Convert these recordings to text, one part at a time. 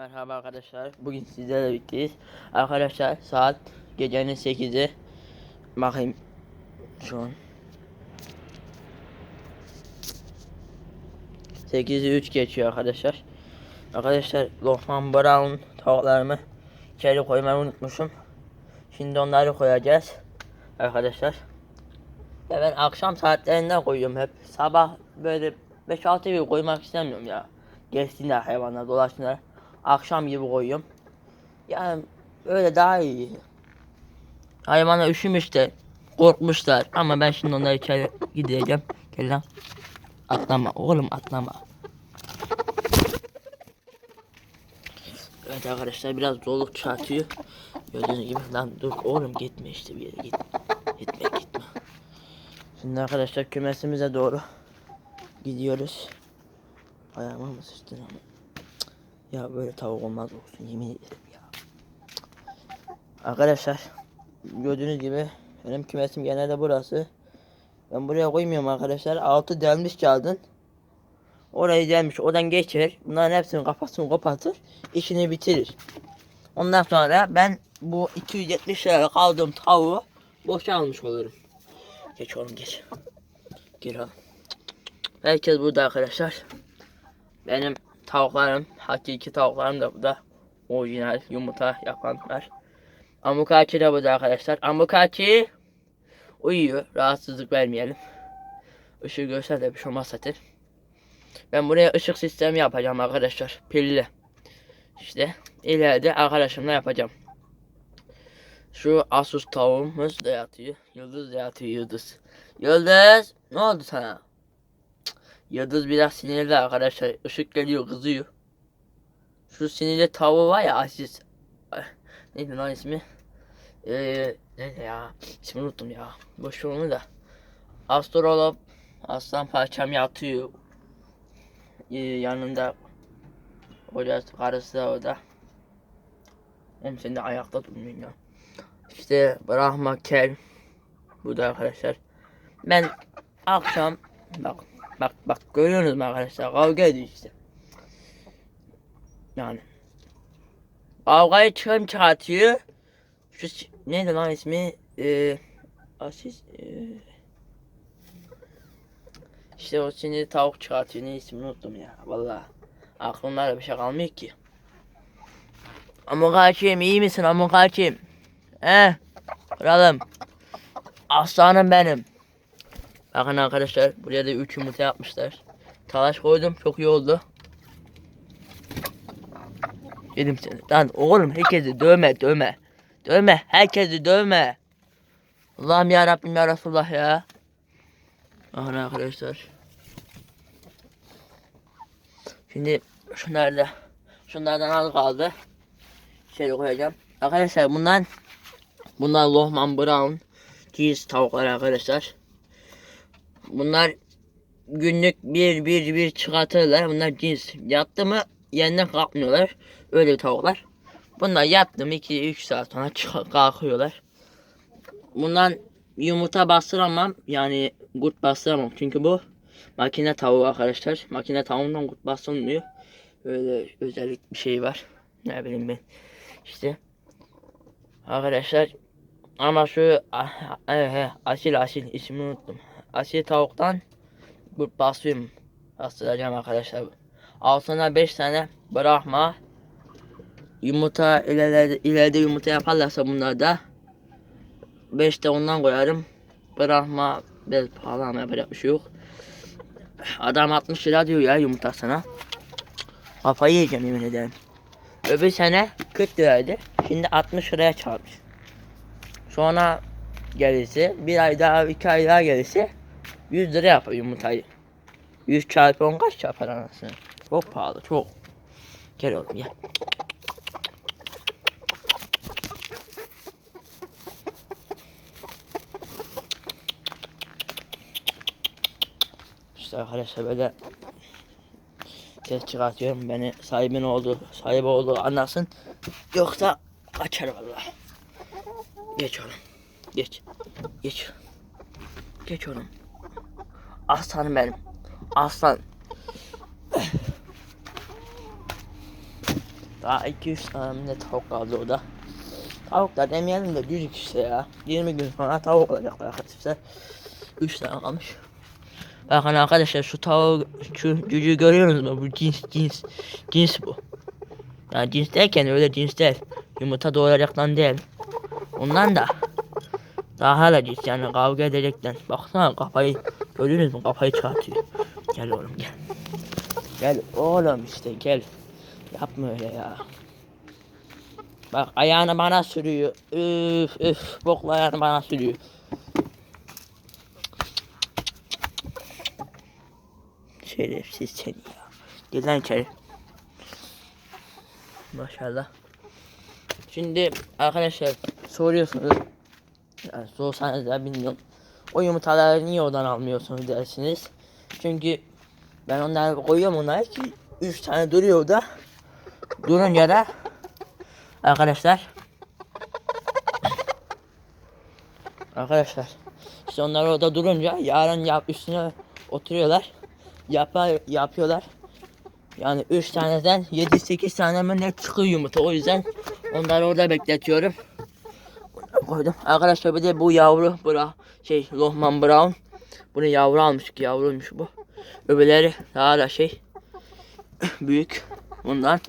Merhaba arkadaşlar. Bugün sizlerle birlikteyiz. Arkadaşlar saat gecenin 8'i. Bakayım şu an. 8'i 3 geçiyor arkadaşlar. Arkadaşlar Lohman Brown tavuklarımı içeri koymayı unutmuşum. Şimdi onları koyacağız. Arkadaşlar. Ya ben akşam saatlerinde koyuyorum hep. Sabah böyle 5-6 gibi koymak istemiyorum ya. Geçsinler hayvanlar dolaşsınlar. Akşam gibi koyuyorum. Yani öyle daha iyi. Hayvanlar üşümüşler. Korkmuşlar. Ama ben şimdi onları içeri gideceğim. Gel lan. Atlama oğlum atlama. Evet arkadaşlar biraz zorluk çarpıyor. Gördüğünüz gibi lan dur oğlum gitme işte bir yere git. Gitme gitme. Şimdi arkadaşlar kümesimize doğru gidiyoruz. Ayağıma mı sıçtın ama? Ya böyle tavuk olmaz olsun yemin ederim ya. Arkadaşlar gördüğünüz gibi benim kümesim genelde burası. Ben buraya koymuyorum arkadaşlar. Altı delmiş kağıdın. Orayı delmiş. Oradan geçer. Bunların hepsini kafasını kapatır. işini bitirir. Ondan sonra ben bu 270 lira kaldığım tavuğu boşa almış olurum. Geç oğlum geç. Gir oğlum. Herkes burada arkadaşlar. Benim tavuklarım, hakiki tavuklarım da burada. Orijinal yumurta yapanlar. Amukachi de burada arkadaşlar. Amukachi uyuyor. Rahatsızlık vermeyelim. Işığı görse de bir şey olmaz zaten. Ben buraya ışık sistemi yapacağım arkadaşlar. Pilli. İşte ileride arkadaşımla yapacağım. Şu Asus tavuğumuz da yatıyor. Yıldız da yatıyor Yıldız. Yıldız ne oldu sana? Yıldız biraz sinirli arkadaşlar. Işık geliyor kızıyor. Şu sinirli tavuğu var ya Aziz. Ay, Neydi lan ismi? Ee, neydi ya? İsmini unuttum ya. Boş ver onu da. Astrolog aslan parçam yatıyor. Ee, yanında hocası karısı da orada. Oğlum sen de ayakta durmuyorsun ya. İşte Brahma Kel. Bu da arkadaşlar. Ben akşam bak bak bak görüyorsunuz mu arkadaşlar kavga ediyor işte. Yani kavgayı çıkım çıkartıyor. Şu neydi lan ismi? Ee, Asis ee, işte o şimdi tavuk çıkartıyor. Ne ismini unuttum ya. Vallahi aklımda da bir şey kalmıyor ki. Amukaçim iyi misin Amukaçim? He? Kralım. Aslanım benim. Bakın arkadaşlar buraya da 3 yumurta yapmışlar. Talaş koydum çok iyi oldu. Yedim seni. Lan oğlum herkesi dövme dövme. Dövme herkesi dövme. Allah'ım ya Rabbim ya Resulullah ya. Bakın arkadaşlar. Şimdi şunlar da şunlardan az kaldı. Şöyle koyacağım. Arkadaşlar bundan bunlar Lohman Brown cheese tavuklar arkadaşlar. Bunlar günlük bir bir bir çıkartırlar. Bunlar cins. Yattı mı yeniden kalkmıyorlar. Öyle tavuklar. Bunlar yattı mı 2-3 saat sonra kalkıyorlar. Bundan yumurta bastıramam. Yani kurt bastıramam. Çünkü bu makine tavuğu arkadaşlar. Makine tavuğundan kurt bastırılmıyor. Öyle özellik bir şey var. Ne bileyim ben. İşte. Arkadaşlar ama şu ah, eh, asil asil ismini unuttum. Asil tavuktan basıyorum. Bastıracağım arkadaşlar. Altına 5 tane bırakma. Yumurta ileride, ileride yumurta yaparlarsa bunlar da 5 de ondan koyarım. Bırakma biraz pahalı ama yapacak bir şey yok. Adam 60 lira diyor ya yumurtasına. Kafayı yiyeceğim yemin ederim. Öbür sene 40 liraydı. Şimdi 60 liraya çalmış. Sonra gelirse bir ay daha iki ay daha gelirse 100 lira yapar yumurtayı. 100 çarpı 10 kaç yapar anasını? Çok pahalı çok. Gel oğlum gel. İşte arkadaşlar böyle ses çıkartıyorum beni sahibin oldu sahibi oldu anlasın yoksa kaçar vallahi. Geç oğlum geç geç geç oğlum aslanım benim aslan Daha 2-3 tane ne tavuk kaldı o da. Tavuklar demeyelim de cücük işte ya. 20 gün sonra tavuk olacaklar arkadaşlar. 3 tane kalmış. Bakın arkadaşlar şu tavuğu, şu cücüğü görüyorsunuz mu? Bu cins, cins, cins bu. Yani cins derken öyle cins değil. Yumurta doğuracaktan değil. Ondan da daha hala cins yani kavga edecekten. Baksana kafayı görüyorsunuz mu? Kafayı çıkartıyor. Gel oğlum gel. Gel oğlum işte gel. Yapma öyle ya. Bak ayağını bana sürüyor. Üf üf bokla ayağını bana sürüyor. Şerefsiz seni ya. Gel lan içeri. Maşallah. Şimdi arkadaşlar soruyorsunuz. Yani sorsanız da bilmiyorum. O yumurtaları niye odan almıyorsunuz dersiniz. Çünkü ben onları koyuyorum onlara ki 3 tane duruyor da. Durunca da arkadaşlar Arkadaşlar işte onlar orada durunca yarın yap üstüne oturuyorlar. Yapar, yapıyorlar. Yani 3 taneden 7-8 tane mi ne çıkıyor yumurta. O yüzden onları orada bekletiyorum. Koydum. Arkadaşlar bir de bu yavru bura şey Lohman Brown. Bunu yavru almış ki yavruymuş bu. Öbürleri daha da şey büyük bundan.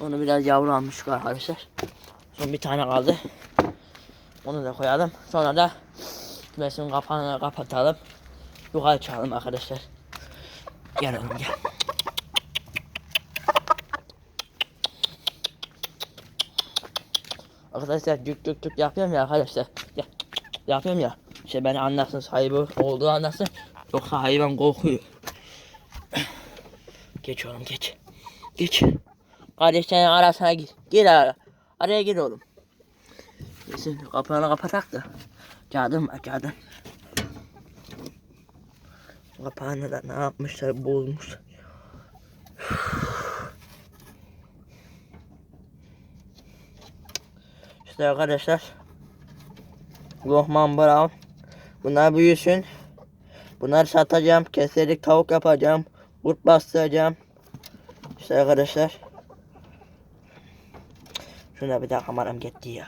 Onu biraz yavru almıştık arkadaşlar. Son bir tane kaldı. Onu da koyalım. Sonra da kümesin kapağını kapatalım. Yukarı çıkalım arkadaşlar. Gel oğlum gel. Arkadaşlar cük cük cük yapıyorum ya arkadaşlar. Ya, yapıyorum ya. İşte beni anlasın sahibi olduğu anlasın. Yoksa hayvan korkuyor. Geç oğlum geç. Geç. Kardeşlerin arasına gir. Gir ara. Araya gir oğlum. Neyse kapağını kapatak da. Kağıdım var kağıdım. Kapağını da ne yapmışlar bozmuş. İşte arkadaşlar. Lohman Brown. Bunlar büyüsün. Bunları satacağım. Keserek tavuk yapacağım. Kurt bastıracağım. İşte arkadaşlar. Şuna bir daha kameram gitti ya.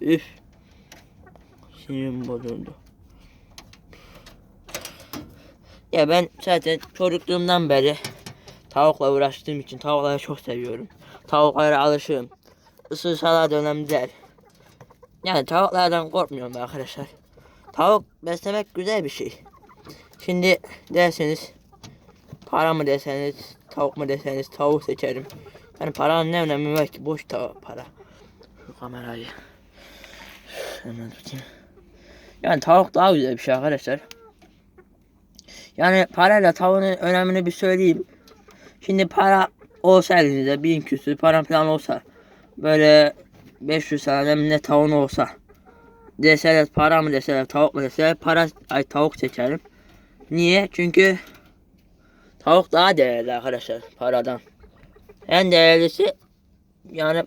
Üf. Sinirim bozuldu. Ya ben zaten çocukluğumdan beri tavukla uğraştığım için tavukları çok seviyorum. Tavuklara alışığım. Isırsalar da önemli değil. Yani tavuklardan korkmuyorum arkadaşlar. Tavuk beslemek güzel bir şey. Şimdi derseniz para mı deseniz tavuk mu deseniz tavuk seçerim. Yani paranın ne önemi var ki boş tavuk para. Şu kamerayı hemen tutayım. Yani tavuk daha güzel bir şey arkadaşlar. Yani parayla tavuğun önemini bir söyleyeyim. Şimdi para olsa elinizde bin küsür para falan olsa böyle 500 tane ne tavuğun olsa deseler para mı deseler tavuk mu deseler para ay tavuk seçerim. Niye? Çünkü tavuk daha değerli arkadaşlar paradan. En değerlisi yani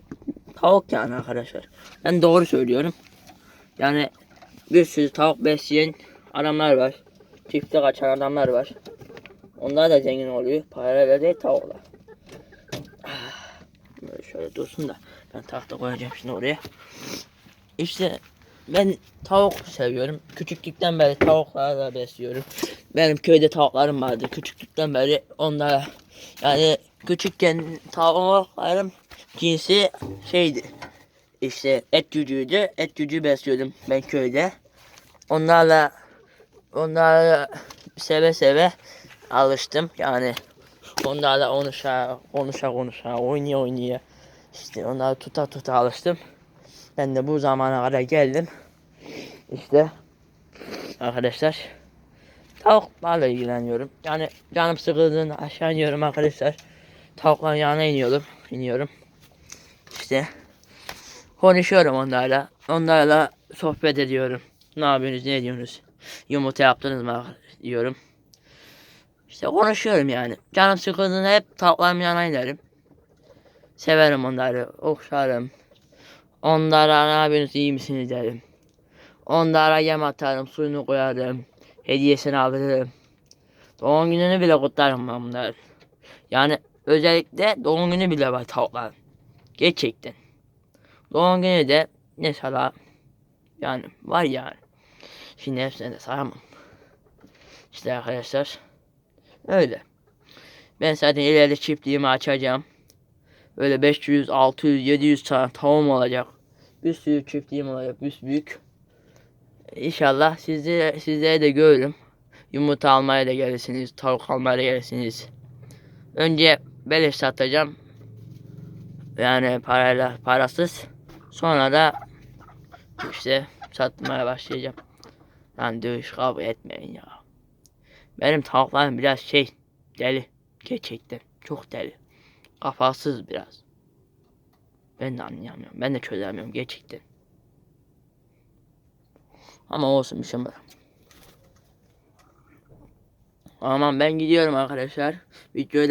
tavuk yani arkadaşlar. Ben doğru söylüyorum. Yani bir sürü tavuk besleyen adamlar var. Çifte kaçan adamlar var. Onlar da zengin oluyor. Parayla değil tavukla. Ah, Böyle şöyle dursun da ben tahta koyacağım şimdi oraya. İşte ben tavuk seviyorum. Küçüklükten beri tavuklarla besliyorum. Benim köyde tavuklarım vardı. Küçüklükten beri onlara yani küçükken tavuklarım cinsi şeydi. İşte et cücüğüydü. Et cücüğü besliyordum ben köyde. Onlarla onlarla seve seve alıştım. Yani onlarla konuşa konuşa konuşa oynaya oynaya işte onları tuta tuta alıştım. Ben de bu zamana kadar geldim. İşte arkadaşlar tavuklarla ilgileniyorum. Yani canım sıkıldığında aşağı iniyorum arkadaşlar. Tavukların yanına iniyorum. iniyorum. İşte konuşuyorum onlarla. Onlarla sohbet ediyorum. Ne yapıyorsunuz, ne ediyorsunuz? Yumurta yaptınız mı diyorum. İşte konuşuyorum yani. Canım sıkıldığında hep tavuklarımın yanına inerim. Severim onları, okşarım. Onlara ne yapıyorsunuz, iyi misiniz derim. Onlara yem atarım, suyunu koyarım. Hediyesini alırım. Doğum gününü bile kutlarım ben bunlar. Yani Özellikle doğum günü bile var tavukların. Gerçekten. Doğum günü de mesela yani var yani. Şimdi hepsini de sayamam. İşte arkadaşlar. Öyle. Ben zaten ileride çiftliğimi açacağım. Öyle 500, 600, 700 tane tavuğum olacak. Bir sürü çiftliğim olacak. Bir büyük. İnşallah sizde, sizlere de görürüm. Yumurta almaya da gelirsiniz. Tavuk almaya da gelirsiniz. Önce beleş satacağım. Yani parayla parasız. Sonra da işte satmaya başlayacağım. Lan dövüş kavga etmeyin ya. Benim tavuklarım biraz şey deli. Gerçekten çok deli. Kafasız biraz. Ben de anlayamıyorum. Ben de çözemiyorum gerçekten. Ama olsun bir şey olmaz. Aman ben gidiyorum arkadaşlar. Videoyu